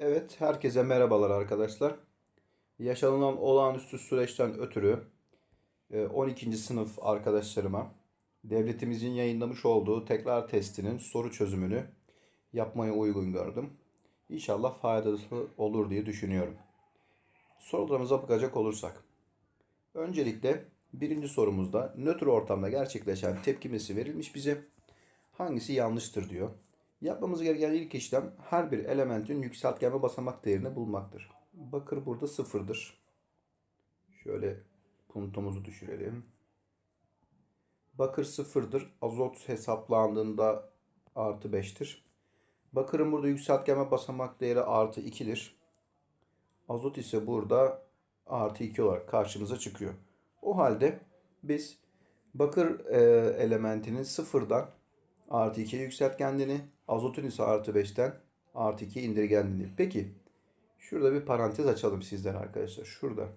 Evet, herkese merhabalar arkadaşlar. Yaşanılan olağanüstü süreçten ötürü e, 12. sınıf arkadaşlarıma devletimizin yayınlamış olduğu tekrar testinin soru çözümünü yapmaya uygun gördüm. İnşallah faydalı olur diye düşünüyorum. Sorularımıza bakacak olursak. Öncelikle birinci sorumuzda nötr ortamda gerçekleşen tepkimesi verilmiş bize. Hangisi yanlıştır diyor. Yapmamız gereken ilk işlem her bir elementin yükseltgenme basamak değerini bulmaktır. Bakır burada sıfırdır. Şöyle puntumuzu düşürelim. Bakır sıfırdır. Azot hesaplandığında artı 5'tir. Bakırın burada yükseltgenme basamak değeri artı 2'dir. Azot ise burada artı 2 olarak karşımıza çıkıyor. O halde biz bakır e, elementinin sıfırdan artı 2'ye yükseltgendiğini, azotun ise artı 5'ten artı 2'ye indirgendiğini. Peki şurada bir parantez açalım sizler arkadaşlar. Şurada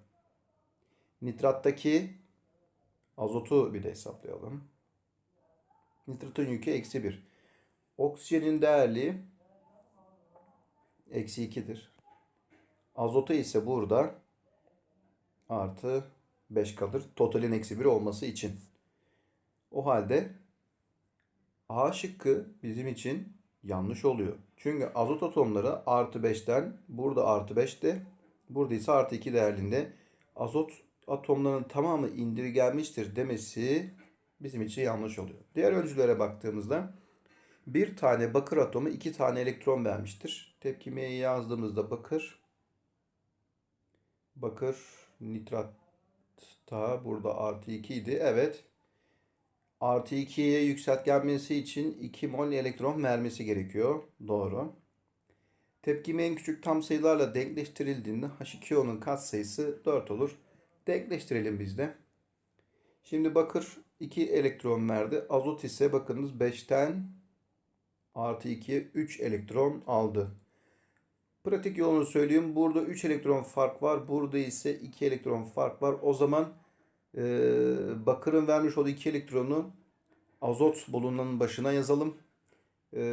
nitrattaki azotu bir de hesaplayalım. Nitratın yükü eksi 1. Oksijenin değerli eksi 2'dir. Azotu ise burada artı 5 kalır. Totalin eksi 1 olması için. O halde A şıkkı bizim için yanlış oluyor. Çünkü azot atomları artı 5'ten burada artı 5'te burada ise artı 2 değerinde azot atomlarının tamamı indirgenmiştir demesi bizim için yanlış oluyor. Diğer öncülere baktığımızda bir tane bakır atomu iki tane elektron vermiştir. Tepkimeyi yazdığımızda bakır bakır nitratta burada artı 2 idi. Evet artı 2'ye yükseltgenmesi için 2 mol elektron vermesi gerekiyor. Doğru. Tepkime en küçük tam sayılarla denkleştirildiğinde H2O'nun katsayısı 4 olur. Denkleştirelim biz de. Şimdi bakır 2 elektron verdi. Azot ise bakınız 5'ten artı 2'ye 3 elektron aldı. Pratik yolunu söyleyeyim. Burada 3 elektron fark var. Burada ise 2 elektron fark var. O zaman e, bakırın vermiş olduğu 2 elektronu azot bulunanın başına yazalım. E,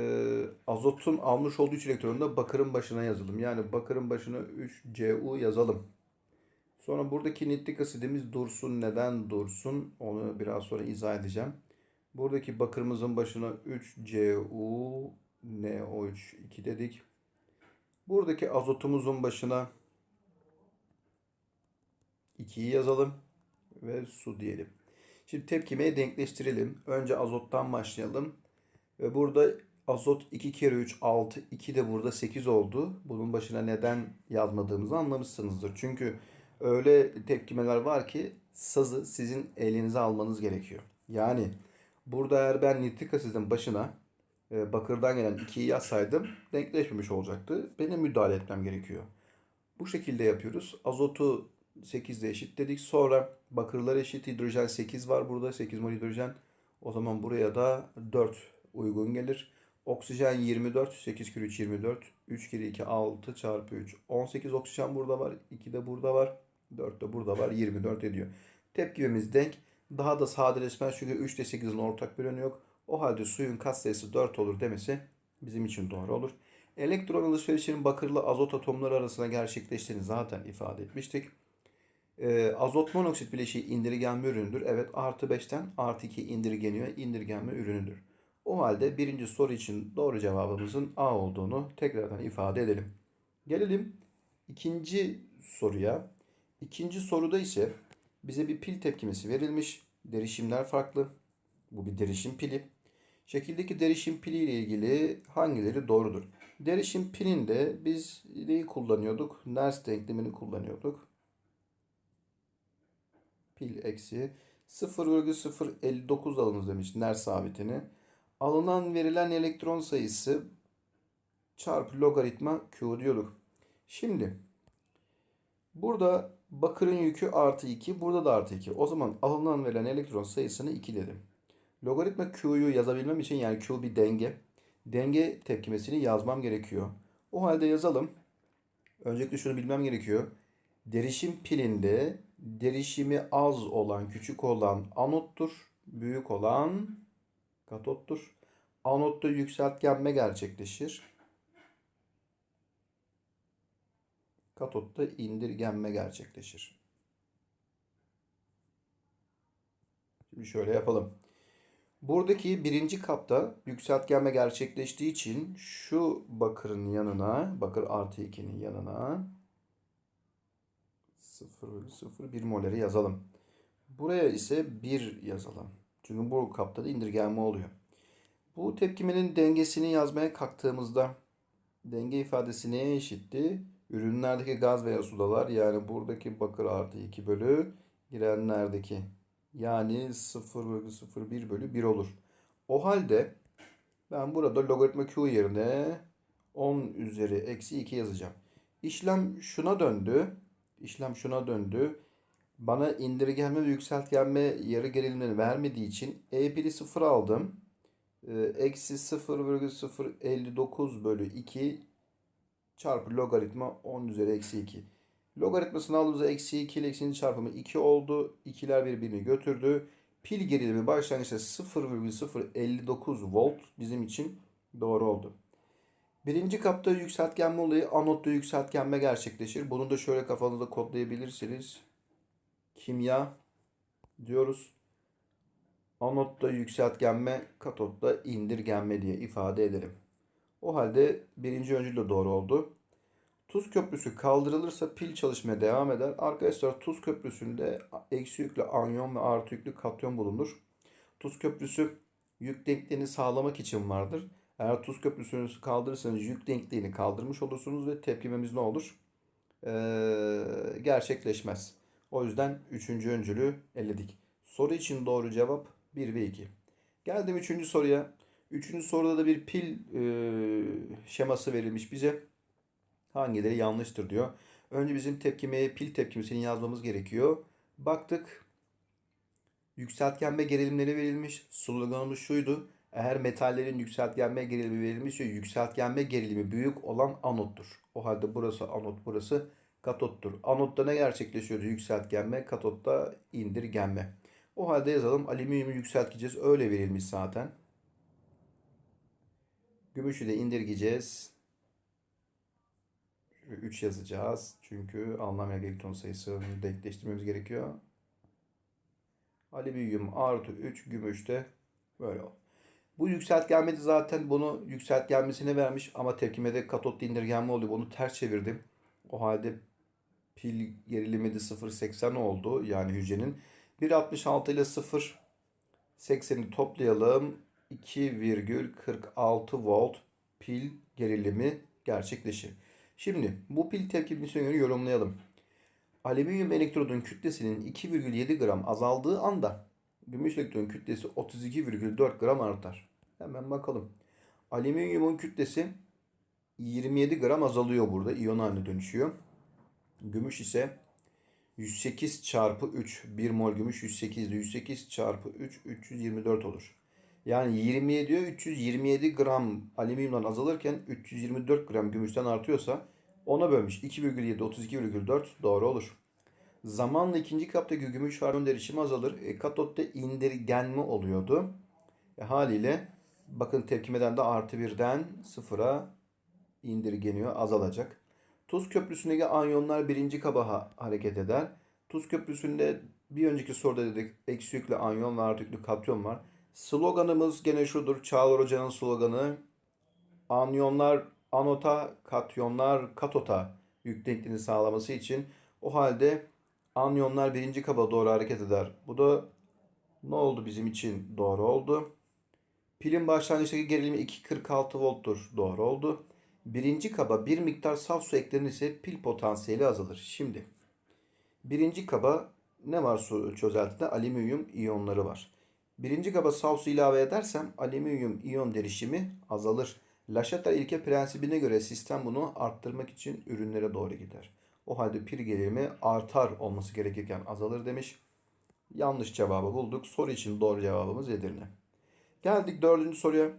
azotun almış olduğu 3 elektronu da bakırın başına yazalım. Yani bakırın başına 3Cu yazalım. Sonra buradaki nitrik asidimiz dursun. Neden dursun? Onu biraz sonra izah edeceğim. Buradaki bakırımızın başına 3Cu NO3 2 dedik. Buradaki azotumuzun başına 2'yi yazalım ve su diyelim. Şimdi tepkimeyi denkleştirelim. Önce azottan başlayalım. Ve burada azot 2 kere 3 6 2 de burada 8 oldu. Bunun başına neden yazmadığımızı anlamışsınızdır. Çünkü öyle tepkimeler var ki sazı sizin elinize almanız gerekiyor. Yani burada eğer ben nitrik asidin başına e, bakırdan gelen 2'yi yazsaydım denkleşmemiş olacaktı. Benim müdahale etmem gerekiyor. Bu şekilde yapıyoruz. Azotu 8 de eşit dedik. Sonra bakırlar eşit. Hidrojen 8 var burada. 8 mol hidrojen. O zaman buraya da 4 uygun gelir. Oksijen 24. 8 kere 3 24. 3 kere 2 6 çarpı 3. 18 oksijen burada var. 2 de burada var. 4 de burada var. 24 ediyor. Tepkimemiz denk. Daha da sadeleşmez çünkü 3 ile 8'in ortak bir yok. O halde suyun katsayısı 4 olur demesi bizim için doğru olur. Elektron alışverişinin bakırlı azot atomları arasında gerçekleştiğini zaten ifade etmiştik. E, azot monoksit bileşiği indirgenme ürünüdür. Evet artı 5'ten artı 2 indirgeniyor. indirgenme ürünüdür. O halde birinci soru için doğru cevabımızın A olduğunu tekrardan ifade edelim. Gelelim ikinci soruya. İkinci soruda ise bize bir pil tepkimesi verilmiş. Derişimler farklı. Bu bir derişim pili. Şekildeki derişim pili ile ilgili hangileri doğrudur? Derişim pilinde biz neyi kullanıyorduk? Nernst denklemini kullanıyorduk. Pil eksi 0,059 alınız demiş Nernst sabitini. Alınan verilen elektron sayısı çarpı logaritma Q diyorduk. Şimdi burada bakırın yükü artı 2, burada da artı 2. O zaman alınan verilen elektron sayısını 2 dedim. Logaritma Q'yu yazabilmem için yani Q bir denge. Denge tepkimesini yazmam gerekiyor. O halde yazalım. Öncelikle şunu bilmem gerekiyor. Derişim pilinde derişimi az olan, küçük olan anottur. Büyük olan katottur. Anotta yükseltgenme gerçekleşir. Katotta indirgenme gerçekleşir. Şimdi şöyle yapalım. Buradaki birinci kapta yükseltgenme gerçekleştiği için şu bakırın yanına, bakır artı 2'nin yanına 0,01 moleri yazalım. Buraya ise 1 yazalım. Çünkü bu kapta da indirgenme oluyor. Bu tepkimenin dengesini yazmaya kalktığımızda denge ifadesi neye eşitti? Ürünlerdeki gaz veya sudalar yani buradaki bakır artı 2 bölü girenlerdeki yani 0,01 bölü 1 olur. O halde ben burada logaritma Q yerine 10 üzeri eksi 2 yazacağım. İşlem şuna döndü. İşlem şuna döndü. Bana indirgenme ve yükseltgenme yarı gerilimleri vermediği için E1'i 0 aldım. Ee, Eksi 0,059 bölü 2 çarpı logaritma 10 üzeri eksi 2. Logaritmasını aldığımızda eksi 2 ile eksinin çarpımı 2 oldu. İkiler birbirini götürdü. Pil gerilimi başlangıçta 0,059 volt bizim için doğru oldu. Birinci kapta yükseltgenme olayı anotta yükseltgenme gerçekleşir. Bunu da şöyle kafanızda kodlayabilirsiniz. Kimya diyoruz. Anotta yükseltgenme, katotta indirgenme diye ifade edelim. O halde birinci öncül de doğru oldu. Tuz köprüsü kaldırılırsa pil çalışmaya devam eder. Arkadaşlar tuz köprüsünde eksi yüklü anyon ve artı yüklü katyon bulunur. Tuz köprüsü yük denkliğini sağlamak için vardır. Eğer tuz köprüsünü kaldırırsanız yük denkliğini kaldırmış olursunuz ve tepkimemiz ne olur? Ee, gerçekleşmez. O yüzden üçüncü öncülü eledik. Soru için doğru cevap 1 ve 2. Geldim üçüncü soruya. Üçüncü soruda da bir pil e, şeması verilmiş bize. Hangileri yanlıştır diyor. Önce bizim tepkimeye pil tepkimesini yazmamız gerekiyor. Baktık. Yükseltgenme gerilimleri verilmiş. Sloganımız şuydu. Eğer metallerin yükseltgenme gerilimi verilmişse yükseltgenme gerilimi büyük olan anottur. O halde burası anot, burası katottur. Anotta ne gerçekleşiyordu? Yükseltgenme, katotta indirgenme. O halde yazalım. Alüminyumu yükselteceğiz. Öyle verilmiş zaten. Gümüşü de indirgeyeceğiz. 3 yazacağız. Çünkü anlam elektron sayısını denkleştirmemiz gerekiyor. Alüminyum artı 3 gümüş de böyle oldu. Bu yükseltgenmede zaten bunu yükseltgenmesine vermiş ama tepkimede katot indirgenme oluyor. Onu ters çevirdim. O halde pil gerilimi de 0.80 oldu yani hücrenin. 1.66 ile 0.80'i toplayalım. 2,46 volt pil gerilimi gerçekleşir. Şimdi bu pil tepkimesine göre yorumlayalım. Alüminyum elektrodun kütlesinin 2,7 gram azaldığı anda gümüş elektrodun kütlesi 32,4 gram artar. Hemen bakalım. Alüminyumun kütlesi 27 gram azalıyor burada. İyon haline dönüşüyor. Gümüş ise 108 çarpı 3. 1 mol gümüş 108'de 108 çarpı 3 324 olur. Yani 27 diyor 327 gram alüminyumdan azalırken 324 gram gümüşten artıyorsa ona bölmüş. 2,7 32,4 doğru olur. Zamanla ikinci kaptaki gümüş argon derişimi azalır. E, katotta indirgenme oluyordu. E, haliyle bakın tepkimeden de artı birden sıfıra indirgeniyor azalacak. Tuz köprüsündeki anyonlar birinci kaba ha- hareket eder. Tuz köprüsünde bir önceki soruda dedik eksi yüklü anyon ve artı yüklü katyon var. Sloganımız gene şudur. Çağlar Hoca'nın sloganı. Anyonlar anota, katyonlar katota yük denkliğini sağlaması için o halde anyonlar birinci kaba doğru hareket eder. Bu da ne oldu bizim için? Doğru oldu. Pilin başlangıçtaki gerilimi 2.46 volttur. Doğru oldu. Birinci kaba bir miktar saf su eklenirse pil potansiyeli azalır. Şimdi birinci kaba ne var su çözeltide? Alüminyum iyonları var. Birinci kaba saf su ilave edersem alüminyum iyon derişimi azalır. Laşater ilke prensibine göre sistem bunu arttırmak için ürünlere doğru gider. O halde pil gerilimi artar olması gerekirken azalır demiş. Yanlış cevabı bulduk. Soru için doğru cevabımız Edirne. Geldik dördüncü soruya.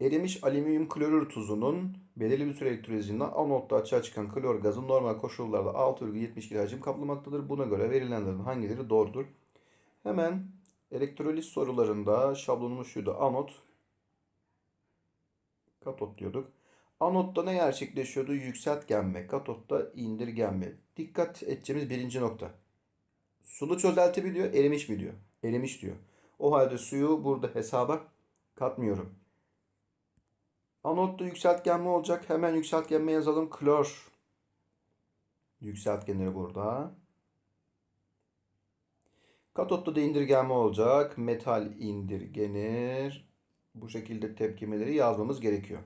Erimiş alüminyum klorür tuzunun belirli bir süre elektrolizinde anotta açığa çıkan klor gazı normal koşullarda 6,72 hacim kaplamaktadır. Buna göre verilenlerin hangileri doğrudur? Hemen elektroliz sorularında şablonumuz şuydu. Anot, katot diyorduk. Anotta ne gerçekleşiyordu? Yükseltgenme. Katotta indirgenme. Dikkat edeceğimiz birinci nokta. Sulu çözelti mi diyor, erimiş mi diyor? Erimiş diyor. O halde suyu burada hesaba katmıyorum. Anotta yükseltgenme olacak. Hemen yükseltgenme yazalım. Klor. Yükseltgenleri burada. Katotta da indirgenme olacak. Metal indirgenir. Bu şekilde tepkimeleri yazmamız gerekiyor.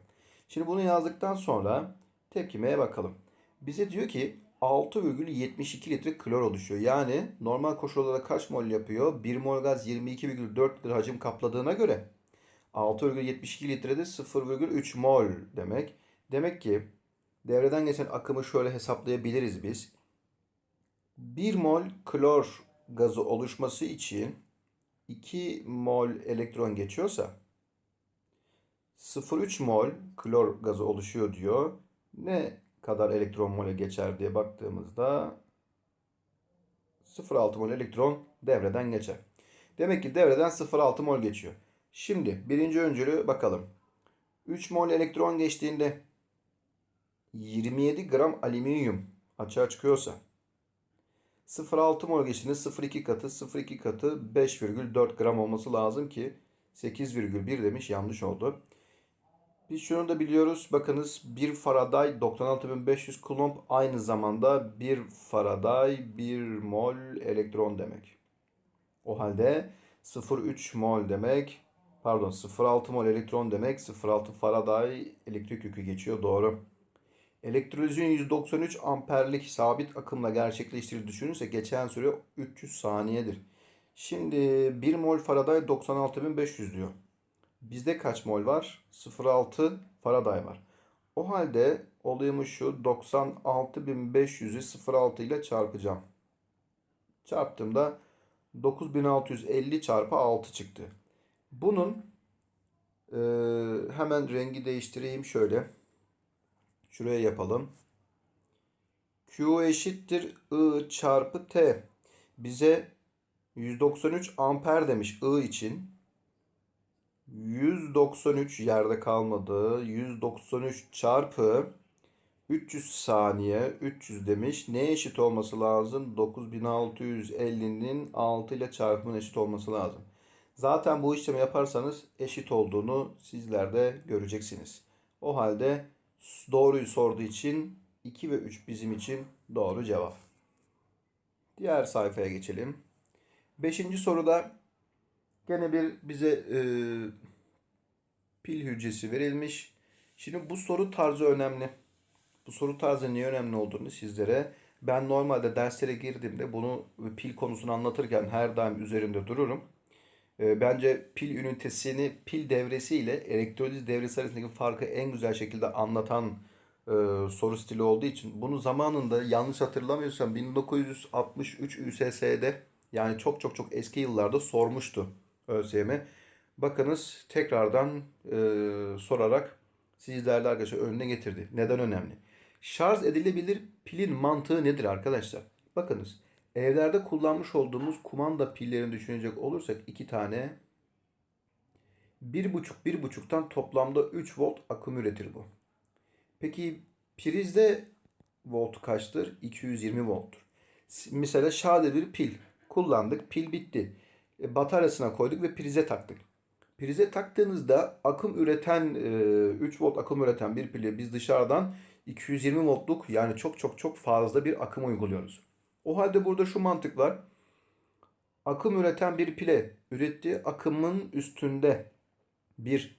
Şimdi bunu yazdıktan sonra tepkimeye bakalım. Bize diyor ki 6,72 litre klor oluşuyor. Yani normal koşullarda kaç mol yapıyor? 1 mol gaz 22,4 litre hacim kapladığına göre 6,72 litrede 0,3 mol demek. Demek ki devreden geçen akımı şöyle hesaplayabiliriz biz. 1 mol klor gazı oluşması için 2 mol elektron geçiyorsa 0,3 mol klor gazı oluşuyor diyor. Ne kadar elektron mole geçer diye baktığımızda 0,6 mol elektron devreden geçer. Demek ki devreden 0,6 mol geçiyor. Şimdi birinci öncülü bakalım. 3 mol elektron geçtiğinde 27 gram alüminyum açığa çıkıyorsa 0,6 mol geçtiğinde 0,2 katı 0,2 katı 5,4 gram olması lazım ki 8,1 demiş yanlış oldu. Biz şunu da biliyoruz. Bakınız 1 Faraday 96500 Coulomb aynı zamanda 1 Faraday 1 mol elektron demek. O halde 0,3 mol demek pardon 0,6 mol elektron demek 0,6 Faraday elektrik yükü geçiyor doğru. Elektrolizin 193 amperlik sabit akımla gerçekleştirildiği düşünürse geçen süre 300 saniyedir. Şimdi 1 mol Faraday 96500 diyor. Bizde kaç mol var? 0,6 Faraday var. O halde olayımız şu 96.500'ü 0,6 ile çarpacağım. Çarptığımda 9650 çarpı 6 çıktı. Bunun e, hemen rengi değiştireyim şöyle. Şuraya yapalım. Q eşittir I çarpı T. Bize 193 amper demiş I için. 193 yerde kalmadı. 193 çarpı 300 saniye 300 demiş. Ne eşit olması lazım? 9650'nin 6 ile çarpımın eşit olması lazım. Zaten bu işlemi yaparsanız eşit olduğunu sizler de göreceksiniz. O halde doğruyu sorduğu için 2 ve 3 bizim için doğru cevap. Diğer sayfaya geçelim. Beşinci soruda gene bir bize e, pil hücresi verilmiş. Şimdi bu soru tarzı önemli. Bu soru tarzı niye önemli olduğunu sizlere ben normalde derslere girdiğimde bunu pil konusunu anlatırken her daim üzerinde dururum. E, bence pil ünitesini pil devresi ile elektroliz devresi arasındaki farkı en güzel şekilde anlatan e, soru stili olduğu için bunu zamanında yanlış hatırlamıyorsam 1963 ÜSS'de yani çok çok çok eski yıllarda sormuştu ÖSYM. Bakınız tekrardan e, sorarak sizlerle arkadaşlar önüne getirdi. Neden önemli? Şarj edilebilir pilin mantığı nedir arkadaşlar? Bakınız evlerde kullanmış olduğumuz kumanda pillerini düşünecek olursak iki tane bir buçuk bir buçuktan toplamda 3 volt akım üretir bu. Peki prizde volt kaçtır? 220 volttur. Mesela şade bir pil kullandık. Pil bitti. E, bataryasına koyduk ve prize taktık. Prize taktığınızda akım üreten 3 e, volt akım üreten bir pili biz dışarıdan 220 voltluk yani çok çok çok fazla bir akım uyguluyoruz. O halde burada şu mantık var. Akım üreten bir pile ürettiği akımın üstünde bir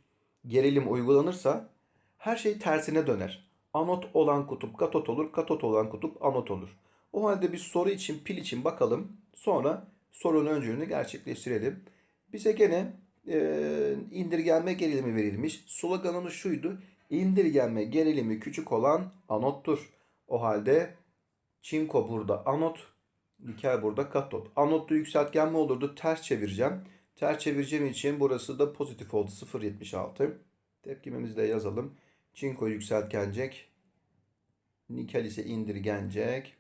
gerilim uygulanırsa her şey tersine döner. Anot olan kutup katot olur, katot olan kutup anot olur. O halde bir soru için pil için bakalım. Sonra sorunun öncülüğünü gerçekleştirelim. Bize gene e, indirgenme gerilimi verilmiş. Sloganımız şuydu. İndirgenme gerilimi küçük olan anottur. O halde çinko burada anot, nikel burada katot. Anotta yükseltgenme olurdu. Ters çevireceğim. Ters çevireceğim için burası da pozitif oldu. 0.76. Tepkimemizi de yazalım. Çinko yükseltgenecek. Nikel ise indirgenecek.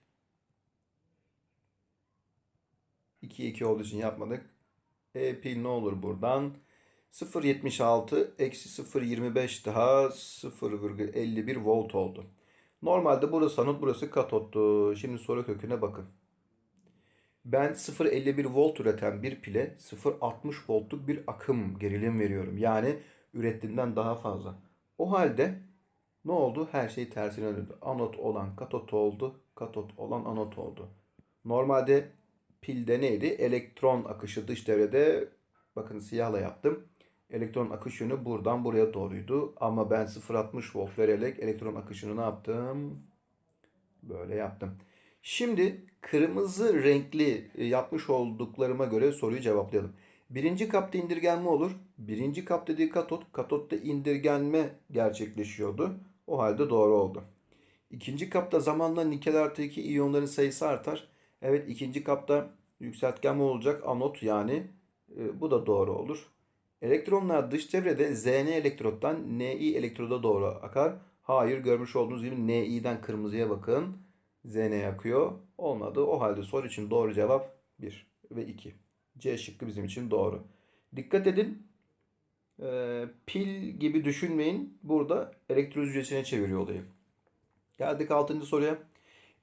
2 2 olduğu için yapmadık. E pil ne olur buradan? 0.76 eksi 0.25 daha 0,51 volt oldu. Normalde burası anot burası katottu. Şimdi soru köküne bakın. Ben 0.51 volt üreten bir pile 0.60 voltluk bir akım gerilim veriyorum. Yani ürettiğinden daha fazla. O halde ne oldu? Her şey tersine döndü. Anot olan katot oldu. Katot olan anot oldu. Normalde pilde neydi? Elektron akışı dış devrede bakın siyahla yaptım. Elektron akış yönü buradan buraya doğruydu. Ama ben 0.60 volt vererek elektron akışını ne yaptım? Böyle yaptım. Şimdi kırmızı renkli e, yapmış olduklarıma göre soruyu cevaplayalım. Birinci kapta indirgenme olur. Birinci kap dediği katot. Katotta indirgenme gerçekleşiyordu. O halde doğru oldu. İkinci kapta zamanla nikel artı 2 iyonların sayısı artar. Evet ikinci kapta yükseltgenme olacak anot yani e, bu da doğru olur. Elektronlar dış çevrede Zn elektrottan Ni elektroda doğru akar. Hayır görmüş olduğunuz gibi Ni'den kırmızıya bakın. Zn akıyor. Olmadı. O halde soru için doğru cevap 1 ve 2. C şıkkı bizim için doğru. Dikkat edin. Ee, pil gibi düşünmeyin. Burada elektroliz hücresine çeviriyor olayı. Geldik 6. soruya.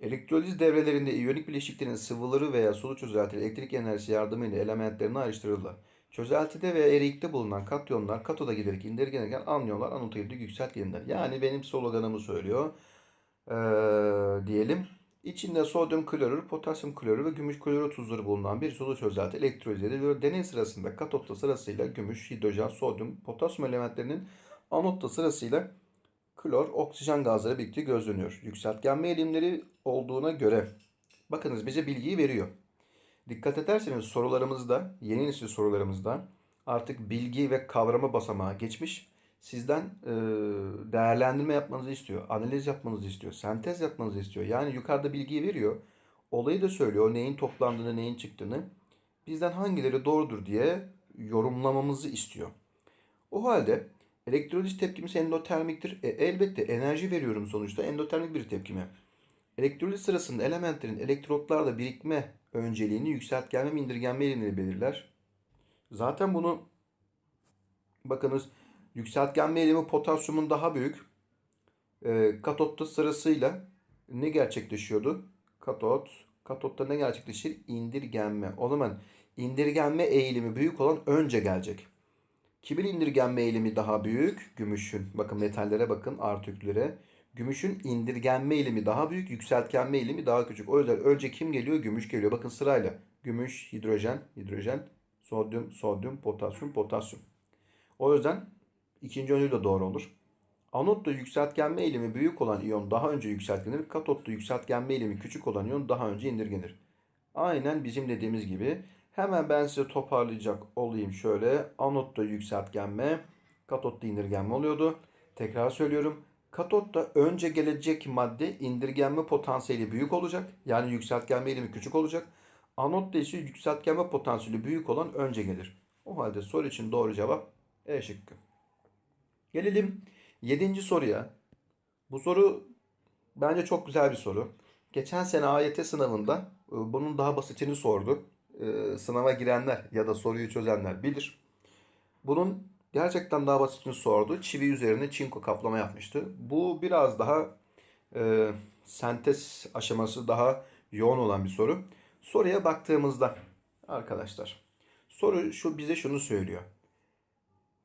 Elektroliz devrelerinde iyonik bileşiklerin sıvıları veya sulu çözeltileri elektrik enerjisi yardımıyla elementlerini ayrıştırırlar. Çözeltide veya erikte bulunan katyonlar katoda giderek indirgenirken anyonlar anota giderek yükseltgenirler. Yani benim sloganımı söylüyor. Ee, diyelim. İçinde sodyum klorür, potasyum klorür ve gümüş klorür tuzları bulunan bir sulu çözelti elektroliz ediliyor. Deney sırasında katotta sırasıyla gümüş, hidrojen, sodyum, potasyum elementlerinin anotta sırasıyla klor, oksijen gazları birlikte gözleniyor. Yükseltgenme eğilimleri olduğuna göre bakınız bize bilgiyi veriyor. Dikkat ederseniz sorularımızda, yeni nesil sorularımızda artık bilgi ve kavrama basamağı geçmiş. Sizden e, değerlendirme yapmanızı istiyor, analiz yapmanızı istiyor, sentez yapmanızı istiyor. Yani yukarıda bilgiyi veriyor, olayı da söylüyor, neyin toplandığını, neyin çıktığını. Bizden hangileri doğrudur diye yorumlamamızı istiyor. O halde elektroliz tepkimesi endotermiktir. E, elbette enerji veriyorum sonuçta endotermik bir tepkime. Elektroliz sırasında elementlerin elektrotlarla birikme önceliğini yükseltgenme indirgenme eğilimleri belirler. Zaten bunu bakınız yükseltgenme eğilimi potasyumun daha büyük. E, katotta sırasıyla ne gerçekleşiyordu? Katot. Katotta ne gerçekleşir? İndirgenme. O zaman indirgenme eğilimi büyük olan önce gelecek. Kimin indirgenme eğilimi daha büyük? Gümüşün. Bakın metallere bakın artı. Gümüşün indirgenme eğilimi daha büyük, yükseltgenme eğilimi daha küçük. O yüzden önce kim geliyor? Gümüş geliyor. Bakın sırayla. Gümüş, hidrojen, hidrojen, sodyum, sodyum, potasyum, potasyum. O yüzden ikinci öncü de doğru olur. Anotta yükseltgenme eğilimi büyük olan iyon daha önce yükseltgenir. Katotta yükseltgenme eğilimi küçük olan iyon daha önce indirgenir. Aynen bizim dediğimiz gibi. Hemen ben size toparlayacak olayım şöyle. Anotta yükseltgenme, katotta indirgenme oluyordu. Tekrar söylüyorum. Katotta önce gelecek madde indirgenme potansiyeli büyük olacak. Yani yükseltgenme eğilimi küçük olacak. Anotta ise yükseltgenme potansiyeli büyük olan önce gelir. O halde soru için doğru cevap E şıkkı. Gelelim 7. soruya. Bu soru bence çok güzel bir soru. Geçen sene AYT sınavında e, bunun daha basitini sordu. E, sınava girenler ya da soruyu çözenler bilir. Bunun gerçekten daha basitini sordu. Çivi üzerine çinko kaplama yapmıştı. Bu biraz daha e, sentez aşaması daha yoğun olan bir soru. Soruya baktığımızda arkadaşlar soru şu bize şunu söylüyor.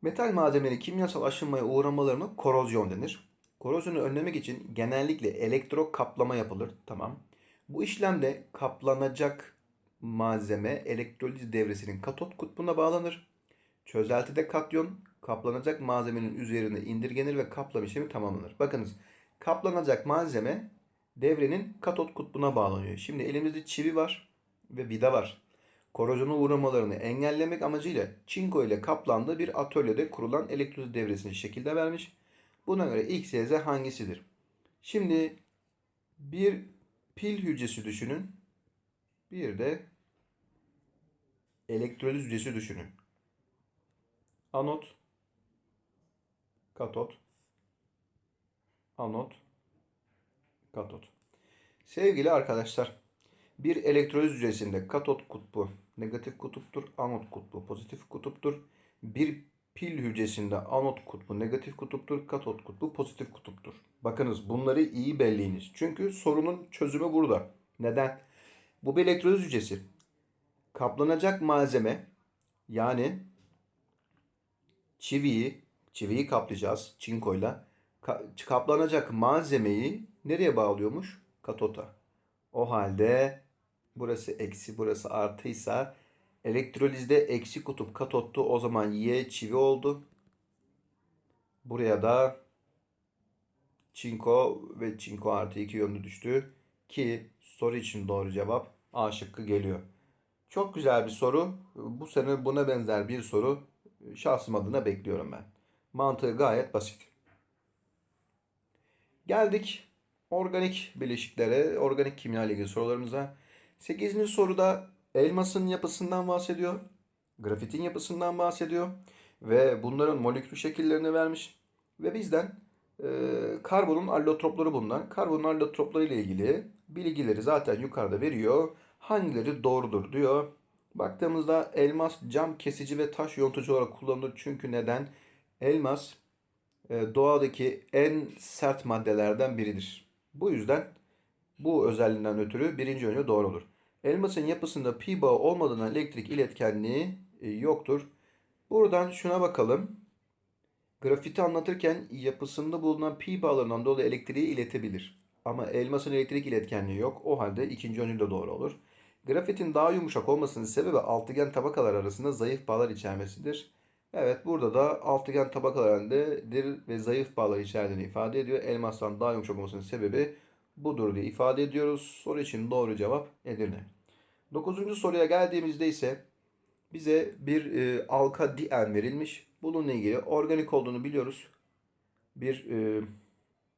Metal malzemenin kimyasal aşınmaya uğramalarına korozyon denir. Korozyonu önlemek için genellikle elektro kaplama yapılır. Tamam. Bu işlemde kaplanacak malzeme elektroliz devresinin katot kutbuna bağlanır. Çözeltide katyon kaplanacak malzemenin üzerine indirgenir ve kaplama işlemi tamamlanır. Bakınız kaplanacak malzeme devrenin katot kutbuna bağlanıyor. Şimdi elimizde çivi var ve vida var. Korozyona uğramalarını engellemek amacıyla çinko ile kaplandığı bir atölyede kurulan elektroliz devresini şekilde vermiş. Buna göre X, Y, Z hangisidir? Şimdi bir pil hücresi düşünün. Bir de elektroliz hücresi düşünün. Anot, katot, anot, katot. Sevgili arkadaşlar, bir elektroliz hücresinde katot kutbu negatif kutuptur, anot kutbu pozitif kutuptur. Bir Pil hücresinde anot kutbu negatif kutuptur, katot kutbu pozitif kutuptur. Bakınız bunları iyi belleyiniz. Çünkü sorunun çözümü burada. Neden? Bu bir elektroliz hücresi. Kaplanacak malzeme yani çiviyi, çiviyi kaplayacağız çinkoyla. Ka- kaplanacak malzemeyi nereye bağlıyormuş? Katota. O halde burası eksi, burası artıysa elektrolizde eksi kutup katottu. O zaman Y çivi oldu. Buraya da çinko ve çinko artı iki yönlü düştü. Ki soru için doğru cevap A şıkkı geliyor. Çok güzel bir soru. Bu sene buna benzer bir soru şahsım adına bekliyorum ben. Mantığı gayet basit. Geldik organik bileşiklere, organik kimya ile ilgili sorularımıza. 8. soruda elmasın yapısından bahsediyor. Grafitin yapısından bahsediyor. Ve bunların molekül şekillerini vermiş. Ve bizden e, karbonun allotropları bunlar. Karbonun allotropları ile ilgili bilgileri zaten yukarıda veriyor. Hangileri doğrudur diyor. Baktığımızda elmas cam kesici ve taş yontucu olarak kullanılır. Çünkü neden? Elmas e, doğadaki en sert maddelerden biridir. Bu yüzden bu özelliğinden ötürü birinci yönü doğru olur. Elmasın yapısında pi bağı olmadığından elektrik iletkenliği e, yoktur. Buradan şuna bakalım. Grafiti anlatırken yapısında bulunan pi bağlarından dolayı elektriği iletebilir. Ama elmasın elektrik iletkenliği yok. O halde ikinci yönü de doğru olur. Grafitin daha yumuşak olmasının sebebi altıgen tabakalar arasında zayıf bağlar içermesidir. Evet burada da altıgen tabakalar halindedir ve zayıf bağlar içerdiğini ifade ediyor. Elmastan daha yumuşak olmasının sebebi budur diye ifade ediyoruz. Soru için doğru cevap Edirne. Dokuzuncu soruya geldiğimizde ise bize bir e, alkadien verilmiş. Bununla ilgili organik olduğunu biliyoruz. Bir e,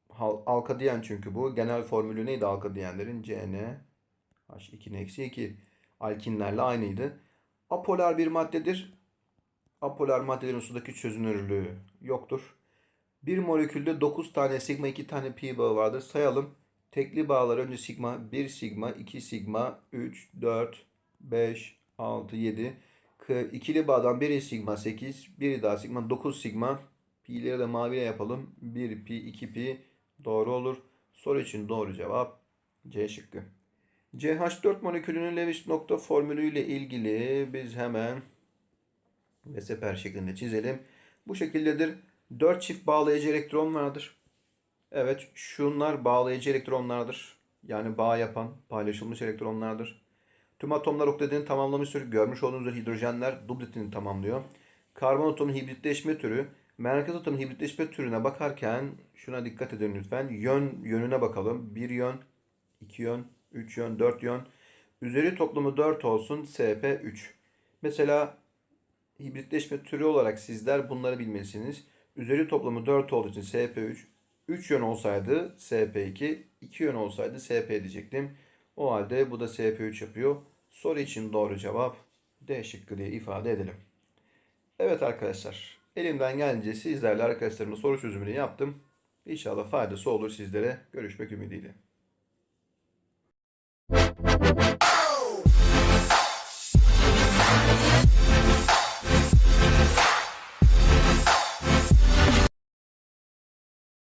hal- alkadien çünkü bu. Genel formülü neydi alkadienlerin? CN H2-2 alkinlerle aynıydı. Apolar bir maddedir. Apolar maddelerin sudaki çözünürlüğü yoktur. Bir molekülde 9 tane sigma 2 tane pi bağı vardır. Sayalım. Tekli bağlar önce sigma 1 sigma 2 sigma 3 4 5 6 7 K- ikili bağdan biri sigma 8 biri daha sigma 9 sigma pi'leri de maviyle yapalım. 1 pi 2 pi doğru olur. Soru için doğru cevap C şıkkı. CH4 molekülünün Lewis nokta formülüyle ilgili biz hemen ve seper şeklinde çizelim. Bu şekildedir. 4 çift bağlayıcı elektron vardır. Evet, şunlar bağlayıcı elektronlardır. Yani bağ yapan, paylaşılmış elektronlardır. Tüm atomlar oktetini tamamlamıştır. Görmüş olduğunuz üzere hidrojenler dubletini tamamlıyor. Karbon atomun hibritleşme türü, merkez atomun hibritleşme türüne bakarken şuna dikkat edin lütfen. Yön yönüne bakalım. Bir yön, iki yön, üç yön, dört yön. Üzeri toplamı 4 olsun. SP3. Mesela hibritleşme türü olarak sizler bunları bilmelisiniz. Üzeri toplamı 4 olduğu için SP3. 3 yön olsaydı SP2, 2 yön olsaydı SP diyecektim. O halde bu da SP3 yapıyor. Soru için doğru cevap D şıkkı diye ifade edelim. Evet arkadaşlar, elimden gelince sizlerle arkadaşlarımla soru çözümünü yaptım. İnşallah faydası olur sizlere. Görüşmek ümidiyle.